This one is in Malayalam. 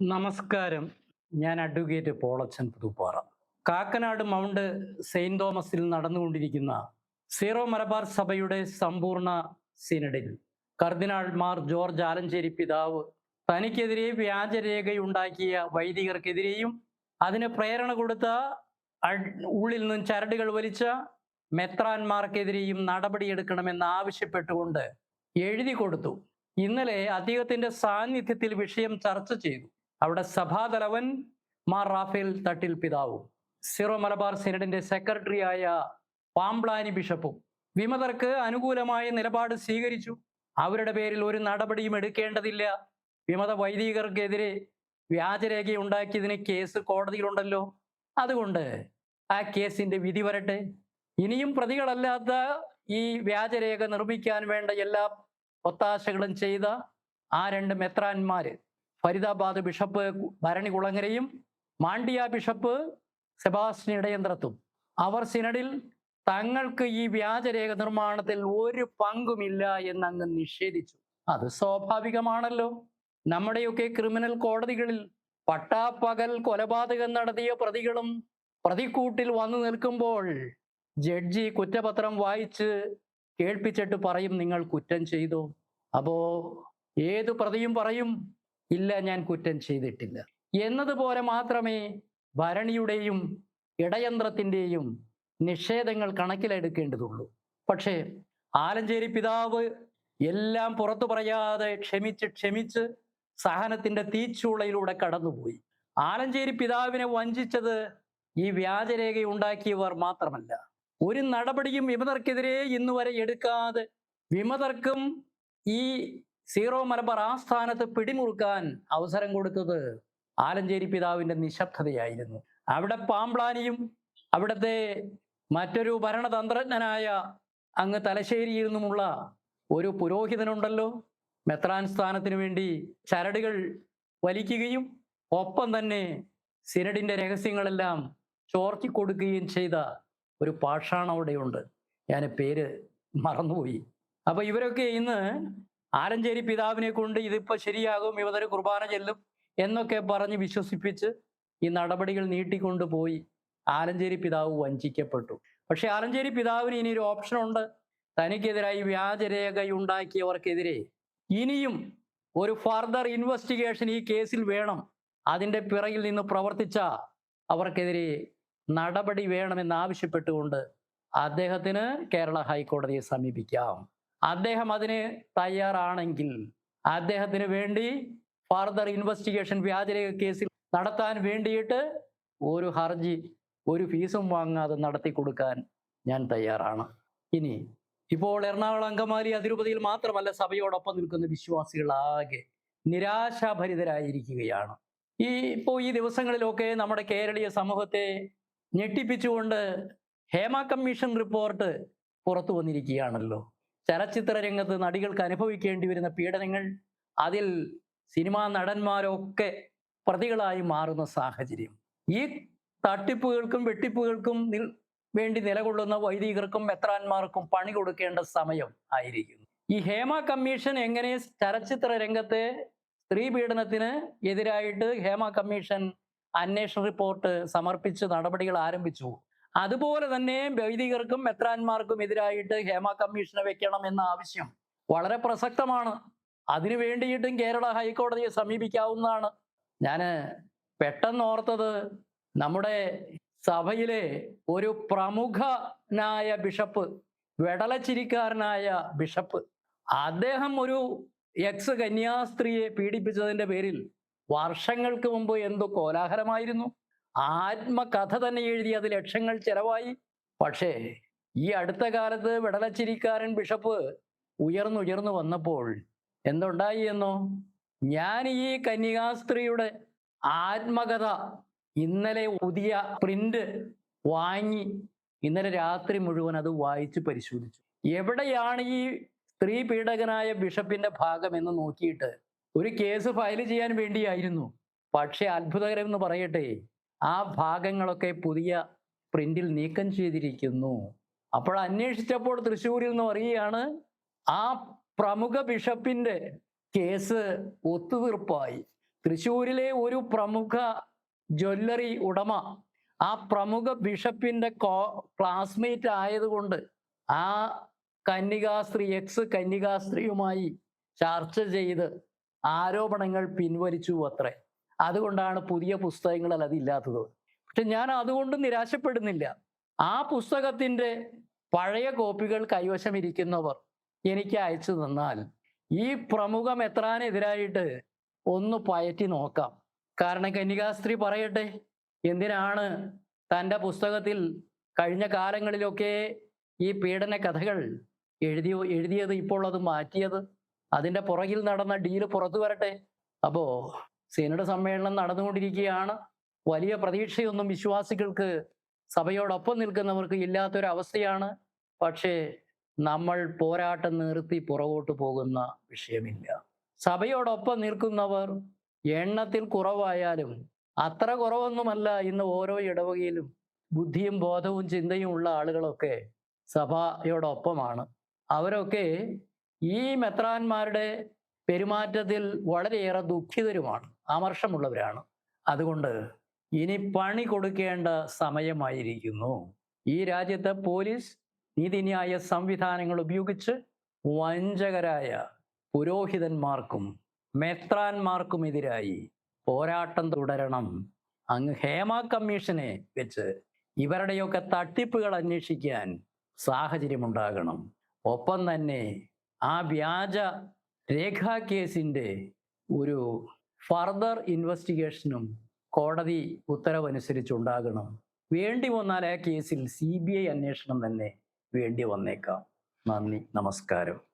നമസ്കാരം. ഞാൻ advocate Polachan Puthuppara. Kakkanad mount saint തോമസിൽ നടന്നുകൊണ്ടിരിക്കുന്ന സീറോ മലബാർ സഭയുടെ സമ്പൂർണ സിനഡിൽ കർദിനാൾ മാർ ജോർജ് ആലഞ്ചേരി പിതാവ് തനിക്കെതിരെ വ്യാജരേഖയുണ്ടാക്കിയ വൈദികർക്കെതിരെയും അതിന് പ്രേരണ കൊടുത്ത ഉള്ളിൽ നിന്നും ചരടുകൾ വലിച്ച മെത്രാന്മാർക്കെതിരെയും നടപടിയെടുക്കണമെന്ന് ആവശ്യപ്പെട്ടുകൊണ്ട് എഴുതി കൊടുത്തു. ഇന്നലെ അദ്ദേഹത്തിന്റെ സാന്നിധ്യത്തിൽ വിഷയം ചർച്ച ചെയ്തു. അവിടെ സഭാതലവൻ മാർ റാഫേൽ തട്ടിൽ പിതാവും. സിറോ മലബാർ സിനഡിന്റെ സെക്രട്ടറിയായ പാംപ്ലാനി ബിഷപ്പും വിമതർക്ക് അനുകൂലമായ നിലപാട് സ്വീകരിച്ചു. അവരുടെ പേരിൽ ഒരു നടപടിയും എടുക്കേണ്ടതില്ല. വിമത വൈദികർക്കെതിരെ വ്യാജരേഖ ഉണ്ടാക്കിയതിന് കേസ് കോടതിയിലുണ്ടല്ലോ. അതുകൊണ്ട് ആ കേസിന്റെ വിധി വരട്ടെ. ഇനിയും പ്രതികളല്ലാത്ത ഈ വ്യാജരേഖ നിർമ്മിക്കാൻ വേണ്ട എല്ലാ ഒത്താശകളും ചെയ്ത ആ രണ്ട് മെത്രാന്മാര് ഫരീദാബാദ് ബിഷപ്പ് ഭരണികുളങ്ങരയും മാണ്ഡിയ ബിഷപ്പ് സെബാസ്റ്റ്യൻ ഇടയന്ത്രത്തും. അവർ സിനഡിൽ തങ്ങൾക്ക് ഈ വ്യാജരേഖ നിർമ്മാണത്തിൽ ഒരു പങ്കുമില്ല എന്നങ്ങ് നിഷേധിച്ചു. അത് സ്വാഭാവികമാണല്ലോ. നമ്മുടെയൊക്കെ ക്രിമിനൽ കോടതികളിൽ പട്ടാപ്പകൽ കൊലപാതകം നടത്തിയ പ്രതികളും പ്രതിക്കൂട്ടിൽ വന്നു നിൽക്കുമ്പോൾ ജഡ്ജി കുറ്റപത്രം വായിച്ച് കേൾപ്പിച്ചിട്ട് പറയും നിങ്ങൾ കുറ്റം ചെയ്തു. അപ്പോ ഏതു പ്രതിയും പറയും ഇല്ല ഞാൻ കുറ്റം ചെയ്തിട്ടില്ല. എന്നതുപോലെ മാത്രമേ ഭരണിയുടെയും ഇടയന്ത്രത്തിന്റെയും നിഷേധങ്ങൾ കണക്കിലെടുക്കേണ്ടതുള്ളൂ. പക്ഷേ ആലഞ്ചേരി പിതാവ് എല്ലാം പുറത്തു പറയാതെ ക്ഷമിച്ച് ക്ഷമിച്ച് സഹനത്തിന്റെ തീച്ചൂളയിലൂടെ കടന്നുപോയി. ആലഞ്ചേരി പിതാവിനെ വഞ്ചിച്ചത് ഈ വ്യാജരേഖ ഉണ്ടാക്കിയവർ മാത്രമല്ല. ഒരു നടപടിയും വിമതർക്കെതിരെ ഇന്നുവരെ എടുക്കാതെ വിമതർക്കും ഈ സീറോ മലബാർ ആ സ്ഥാനത്ത് പിടിമുറുക്കാൻ അവസരം കൊടുത്തത് ആലഞ്ചേരി പിതാവിന്റെ നിശബ്ദതയായിരുന്നു. അവിടെ പാമ്പ്ലാനിയും അവിടുത്തെ മറ്റൊരു ഭരണതന്ത്രജ്ഞനായ അങ്ങ് തലശ്ശേരിയിൽ നിന്നുമുള്ള ഒരു പുരോഹിതനുണ്ടല്ലോ. മെത്രാൻ സ്ഥാനത്തിന് വേണ്ടി ചരടുകൾ വലിക്കുകയും ഒപ്പം തന്നെ സിനഡിന്റെ രഹസ്യങ്ങളെല്ലാം ചോർത്തി കൊടുക്കുകയും ചെയ്ത ഒരു പാഷാണ് അവിടെയുണ്ട്. ഞാൻ പേര് മറന്നുപോയി. അപ്പോൾ ഇവരൊക്കെ ഇന്ന് ആലഞ്ചേരി പിതാവിനെ കൊണ്ട് ഇതിപ്പോൾ ശരിയാകും ഇവതൊരു കുർബാന ചെല്ലും എന്നൊക്കെ പറഞ്ഞ് വിശ്വസിപ്പിച്ച് ഈ നടപടികൾ നീട്ടിക്കൊണ്ട് പോയി ആലഞ്ചേരി പിതാവ് വഞ്ചിക്കപ്പെട്ടു. പക്ഷെ ആലഞ്ചേരി പിതാവിന് ഇനി ഒരു ഓപ്ഷൻ ഉണ്ട്. തനിക്കെതിരായി വ്യാജരേഖ ഉണ്ടാക്കിയവർക്കെതിരെ ഇനിയും ഒരു ഫർദർ ഇൻവെസ്റ്റിഗേഷൻ ഈ കേസിൽ വേണം. അതിന്റെ പിറകിൽ നിന്ന് പ്രവർത്തിച്ച അവർക്കെതിരെ നടപടി വേണമെന്ന് ആവശ്യപ്പെട്ടുകൊണ്ട് അദ്ദേഹത്തിന് കേരള ഹൈക്കോടതിയെ സമീപിക്കാം. അദ്ദേഹം അതിന് തയ്യാറാണെങ്കിൽ അദ്ദേഹത്തിന് വേണ്ടി ഫർദർ ഇൻവെസ്റ്റിഗേഷൻ വ്യാജരേഖ കേസിൽ നടത്താൻ വേണ്ടിയിട്ട് ഒരു ഹർജി ഒരു ഫീസും വാങ്ങാതെ നടത്തി കൊടുക്കാൻ ഞാൻ തയ്യാറാണ്. ഇനി ഇപ്പോൾ എറണാകുളം അങ്കമാലി അതിരൂപതയിൽ മാത്രമല്ല സഭയോടൊപ്പം നിൽക്കുന്ന വിശ്വാസികളാകെ നിരാശാഭരിതരായിരിക്കുകയാണ്. ഈ ഇപ്പോൾ ഈ ദിവസങ്ങളിലൊക്കെ നമ്മുടെ കേരളീയ സമൂഹത്തെ ഞെട്ടിപ്പിച്ചുകൊണ്ട് ഹേമ കമ്മീഷൻ റിപ്പോർട്ട് പുറത്തു വന്നിരിക്കുകയാണല്ലോ. ചലച്ചിത്ര രംഗത്ത് നടികൾക്ക് അനുഭവിക്കേണ്ടി വരുന്ന പീഡനങ്ങൾ അതിൽ സിനിമാ നടന്മാരൊക്കെ പ്രതികളായി മാറുന്ന സാഹചര്യം. ഈ തട്ടിപ്പുകൾക്കും വെട്ടിപ്പുകൾക്കും വേണ്ടി നിലകൊള്ളുന്ന വൈദികർക്കും മെത്രാന്മാർക്കും പണി കൊടുക്കേണ്ട സമയം ആയിരിക്കുന്നു. ഈ ഹേമ കമ്മീഷൻ എങ്ങനെ ചലച്ചിത്ര രംഗത്തെ സ്ത്രീ പീഡനത്തിന് എതിരായിട്ട് ഹേമ കമ്മീഷൻ അന്വേഷണ റിപ്പോർട്ട് സമർപ്പിച്ച് നടപടികൾ ആരംഭിച്ചു? അതുപോലെ തന്നെ വൈദികർക്കും മെത്രാന്മാർക്കും എതിരായിട്ട് ഹേമ കമ്മീഷനെ വെക്കണം എന്ന ആവശ്യം വളരെ പ്രസക്തമാണ്. അതിനു വേണ്ടിയിട്ടും കേരള ഹൈക്കോടതിയെ സമീപിക്കാവുന്നതാണ്. ഞാൻ പെട്ടെന്ന് ഓർത്തത് നമ്മുടെ സഭയിലെ ഒരു പ്രമുഖനായ ബിഷപ്പ് വെടലച്ചിരിക്കാരനായ ബിഷപ്പ് അദ്ദേഹം ഒരു എക്സ് കന്യാസ്ത്രീയെ പീഡിപ്പിച്ചതിന്റെ പേരിൽ വർഷങ്ങൾക്ക് മുമ്പ് എന്തോ കോലാഹലമായിരുന്നു. ആത്മകഥ തന്നെ എഴുതി അത് ലക്ഷങ്ങൾ ചെലവായി. പക്ഷേ ഈ അടുത്ത കാലത്ത് വിടലച്ചിരിക്കാരൻ ബിഷപ്പ് ഉയർന്നുയർന്നു വന്നപ്പോൾ എന്തുണ്ടായി എന്നോ? ഞാൻ ഈ കന്യകാസ്ത്രീയുടെ ആത്മകഥ ഇന്നലെ പുതിയ പ്രിന്റ് വാങ്ങി ഇന്നലെ രാത്രി മുഴുവൻ അത് വായിച്ച് പരിശോധിച്ചു. എവിടെയാണ് ഈ സ്ത്രീ പീഡകനായ ബിഷപ്പിന്റെ ഭാഗം എന്ന് നോക്കിയിട്ട് ഒരു കേസ് ഫയൽ ചെയ്യാൻ വേണ്ടിയായിരുന്നു. പക്ഷേ അത്ഭുതകരം എന്ന് പറയട്ടെ ആ ഭാഗങ്ങളൊക്കെ പുതിയ പ്രിന്റിൽ നീക്കം ചെയ്തിരിക്കുന്നു. അപ്പോൾ അന്വേഷിച്ചപ്പോൾ തൃശ്ശൂരിൽ നിന്ന് പറയുകയാണ് ആ പ്രമുഖ ബിഷപ്പിന്റെ കേസ് ഒത്തുതീർപ്പായി. തൃശ്ശൂരിലെ ഒരു പ്രമുഖ ജ്വല്ലറി ഉടമ ആ പ്രമുഖ ബിഷപ്പിന്റെ കോ ക്ലാസ്മേറ്റ് ആയതുകൊണ്ട് ആ കന്യകാസ്ത്രീ എക്സ് കന്യകാസ്ത്രീയുമായി ചർച്ച ചെയ്ത് ആരോപണങ്ങൾ പിൻവലിച്ചു അത്രേ. അതുകൊണ്ടാണ് പുതിയ പുസ്തകങ്ങൾ പുസ്തകങ്ങളിൽ അതില്ലാത്തത് പക്ഷെ ഞാൻ അതുകൊണ്ട് നിരാശപ്പെടുന്നില്ല. ആ പുസ്തകത്തിന്റെ പഴയ കോപ്പികൾ കൈവശം ഇരിക്കുന്നവർ എനിക്ക് അയച്ചു തന്നാൽ ഈ പ്രമുഖ മെത്രാനെതിരായിട്ട് ഒന്ന് പയറ്റി നോക്കാം. കാരണം കന്യകാസ്ത്രീ പറയട്ടെ എന്തിനാണ് തന്റെ പുസ്തകത്തിൽ കഴിഞ്ഞ കാലങ്ങളിലൊക്കെ ഈ പീഡന കഥകൾ എഴുതി എഴുതിയത് ഇപ്പോൾ അത് മാറ്റിയത്? അതിന്റെ പുറകിൽ നടന്ന ഡീൽ പുറത്തു വരട്ടെ. അപ്പോ സീനഡ് സമ്മേളനം നടന്നുകൊണ്ടിരിക്കുകയാണ്. വലിയ പ്രതീക്ഷയൊന്നും വിശ്വാസികൾക്ക് സഭയോടൊപ്പം നിൽക്കുന്നവർക്ക് ഇല്ലാത്തൊരവസ്ഥയാണ്. പക്ഷേ നമ്മൾ പോരാട്ടം നിർത്തി പുറകോട്ട് പോകുന്ന വിഷയമില്ല. സഭയോടൊപ്പം നിൽക്കുന്നവർ എണ്ണത്തിൽ കുറവായാലും അത്ര കുറവൊന്നുമല്ല ഇന്ന് ഓരോ ഇടവകയിലും ബുദ്ധിയും ബോധവും ചിന്തയും ഉള്ള ആളുകളൊക്കെ സഭയോടൊപ്പമാണ്. അവരൊക്കെ ഈ മെത്രാന്മാരുടെ പെരുമാറ്റത്തിൽ വളരെയേറെ ദുഃഖിതരുമാണ്. അമർഷമുള്ളവരാണ്. അതുകൊണ്ട് ഇനി പണി കൊടുക്കേണ്ട സമയമായിരിക്കുന്നു. ഈ രാജ്യത്തെ പോലീസ് നീതിന്യായ സംവിധാനങ്ങൾ ഉപയോഗിച്ച് വഞ്ചകരായ പുരോഹിതന്മാർക്കും മെത്രാന്മാർക്കുമെതിരായി പോരാട്ടം തുടരണം. അങ്ങ് ഹേമ കമ്മീഷനെ വെച്ച് ഇവരുടെയൊക്കെ തട്ടിപ്പുകൾ അന്വേഷിക്കാൻ സാഹചര്യമുണ്ടാകണം. ഒപ്പം തന്നെ ആ വ്യാജ രേഖാ കേസിന്റെ ഒരു ഫർദർ ഇൻവെസ്റ്റിഗേഷനും കോടതി ഉത്തരവനുസരിച്ചുണ്ടാകണം. വേണ്ടി വന്നാൽ ആ കേസിൽ സി ബി ഐ അന്വേഷണം തന്നെ വേണ്ടി വന്നേക്കാം. നന്ദി നമസ്കാരം.